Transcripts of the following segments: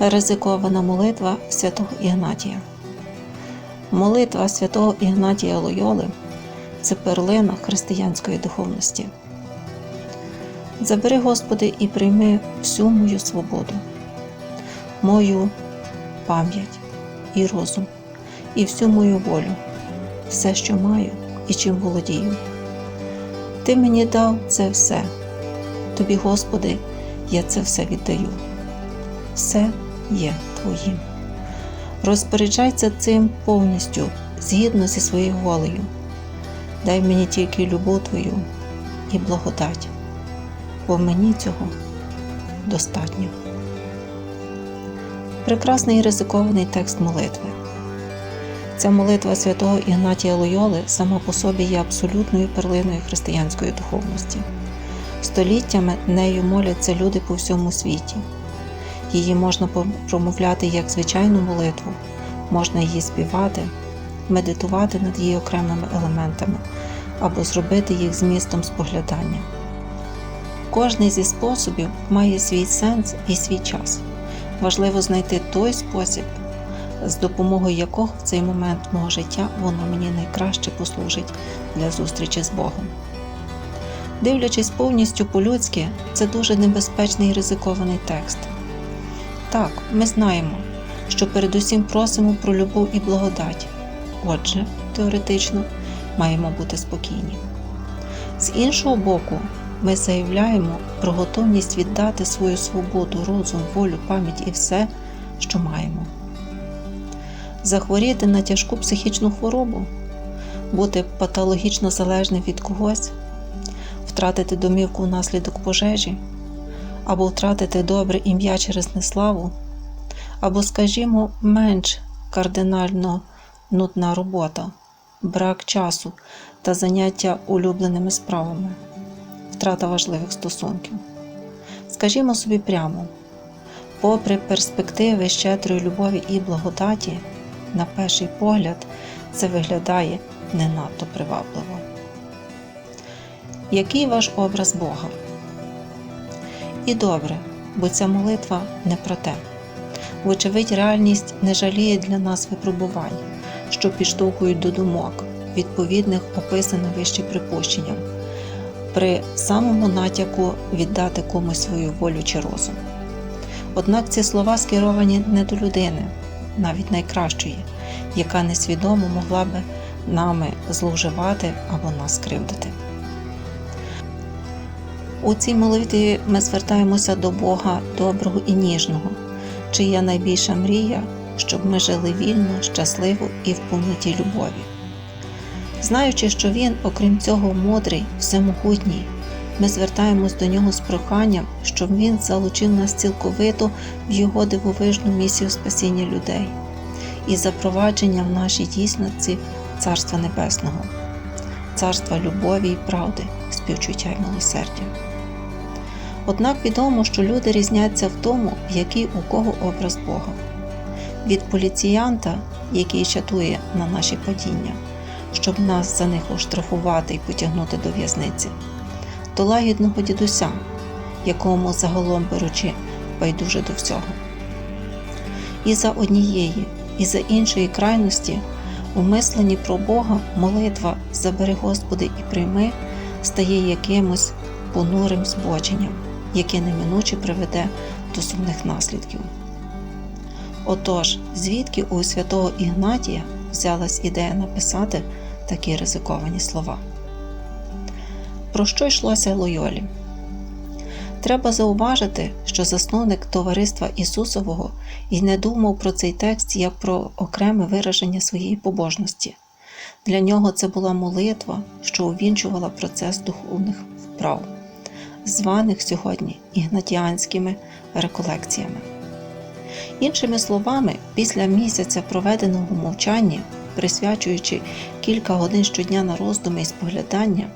Ризикована молитва святого Ігнатія. Молитва святого Ігнатія Лойоли це перлина християнської духовності. Забери, Господи, і прийми всю мою свободу, мою пам'ять і розум, і всю мою волю, все, що маю і чим володію. Ти мені дав це все. Тобі, Господи, я це все віддаю. Все є Твоїм. Розпоряджайся цим повністю, згідно зі своєю волею. Дай мені тільки любов Твою і благодать, бо мені цього достатньо. Прекрасний і ризикований текст молитви. Ця молитва святого Ігнатія Лойоли сама по собі є абсолютною перлиною християнської духовності. Століттями нею моляться люди по всьому світі. Її можна промовляти як звичайну молитву, можна її співати, медитувати над її окремими елементами або зробити їх змістом споглядання. Кожний зі способів має свій сенс і свій час. Важливо знайти той спосіб, з допомогою якого в цей момент мого життя вона мені найкраще послужить для зустрічі з Богом. Дивлячись повністю по-людськи, це дуже небезпечний і ризикований текст. Так, ми знаємо, що передусім просимо про любов і благодать. Отже, теоретично, маємо бути спокійні. З іншого боку, ми заявляємо про готовність віддати свою свободу, розум, волю, пам'ять і все, що маємо. Захворіти на тяжку психічну хворобу, бути патологічно залежним від когось, втратити домівку внаслідок пожежі, або втратити добре ім'я через неславу, або, скажімо, менш кардинально нудна робота, брак часу та заняття улюбленими справами, втрата важливих стосунків. Скажімо собі прямо, попри перспективи щедрої любові і благодаті, на перший погляд це виглядає не надто привабливо. Який ваш образ Бога? І добре, бо ця молитва не про те. Вочевидь, реальність не жаліє для нас випробувань, що підштовхують до думок, відповідних описаним вище припущенням, при самому натяку віддати комусь свою волю чи розум. Однак ці слова скеровані не до людини, навіть найкращої, яка несвідомо могла би нами зловживати або нас кривдити. У цій молитві ми звертаємося до Бога доброго і ніжного, чия найбільша мрія, щоб ми жили вільно, щасливо і в повноті любові. Знаючи, що Він, окрім цього, мудрий, всемогутній, ми звертаємось до нього з проханням, щоб Він залучив нас цілковито в його дивовижну місію спасіння людей і запровадження в нашій дійсності Царства Небесного, царства любові і правди, співчуття й милосердя. Однак відомо, що люди різняться в тому, який у кого образ Бога. Від поліціянта, який чатує на наші падіння, щоб нас за них оштрафувати і потягнути до в'язниці, до лагідного дідуся, якому загалом беручи байдуже до всього. І за однієї, і за іншої крайності, у мисленні про Бога молитва Забери Господи і прийми стає якимось понурим збоченням, яке неминуче приведе до сумних наслідків. Отож, звідки у святого Ігнатія взялась ідея написати такі ризиковані слова? Про що йшлося Лойолі? Треба зауважити, що засновник товариства Ісусового і не думав про цей текст як про окреме вираження своєї побожності. Для нього це була молитва, що увінчувала процес духовних вправ, званих сьогодні ігнатіанськими реколекціями. Іншими словами, після місяця проведеного в мовчанні, присвячуючи кілька годин щодня на роздуми і споглядання,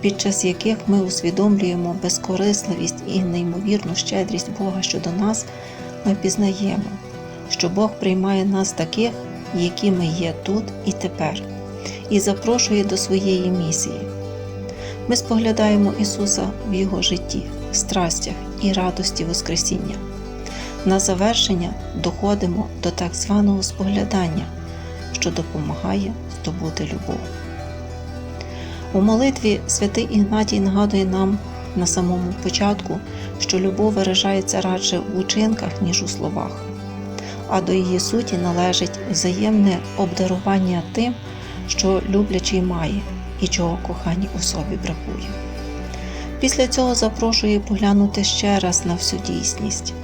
під час яких ми усвідомлюємо безкорисливість і неймовірну щедрість Бога щодо нас, ми пізнаємо, що Бог приймає нас таких, які ми є тут і тепер, і запрошує до своєї місії. Ми споглядаємо Ісуса в Його житті, страстях і радості Воскресіння. На завершення доходимо до так званого споглядання, що допомагає здобути любов. У молитві святий Ігнатій нагадує нам на самому початку, що любов виражається радше в учинках, ніж у словах, а до її суті належить взаємне обдарування тим, що люблячий має і чого коханій особі бракує. Після цього запрошую поглянути ще раз на всю дійсність,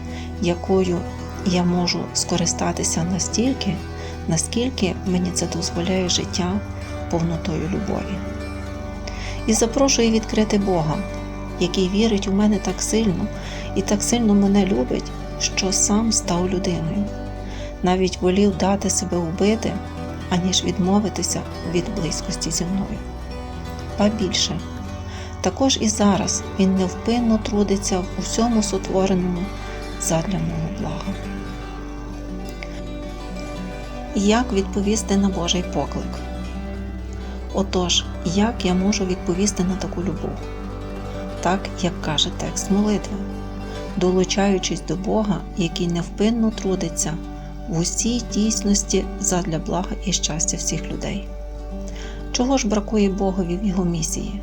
якою я можу скористатися настільки, наскільки мені це дозволяє життя повнотою любові. І запрошую відкрити Бога, який вірить у мене так сильно і так сильно мене любить, що сам став людиною, навіть волів дати себе вбити, аніж відмовитися від близькості зі мною. Ба більше, також і зараз він невпинно трудиться в усьому сотвореному задля мого блага. Як відповісти на Божий поклик? Отож, як я можу відповісти на таку любов? Так, як каже текст молитви, долучаючись до Бога, який невпинно трудиться в усій дійсності задля блага і щастя всіх людей. Чого ж бракує Богові в його місії?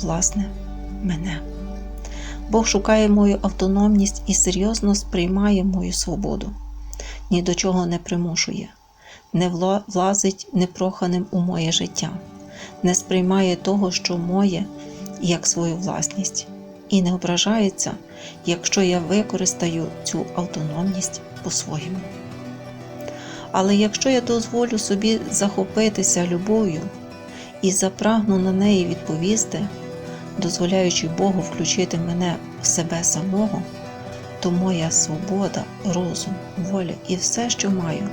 Власне, мене. Бог шукає мою автономність і серйозно сприймає мою свободу, ні до чого не примушує, не влазить непроханим у моє життя, не сприймає того, що моє, як свою власність, і не ображається, якщо я використаю цю автономність по-своєму. Але якщо я дозволю собі захопитися любов'ю і запрагну на неї відповісти, дозволяючи Богу включити мене в себе самого, то моя свобода, розум, воля і все, що маю,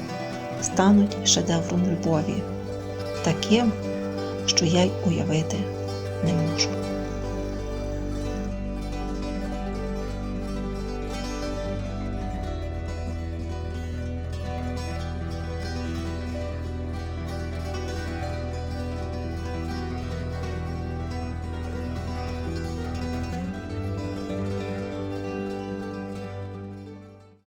стануть шедевром любові, таким, що я й уявити не можу.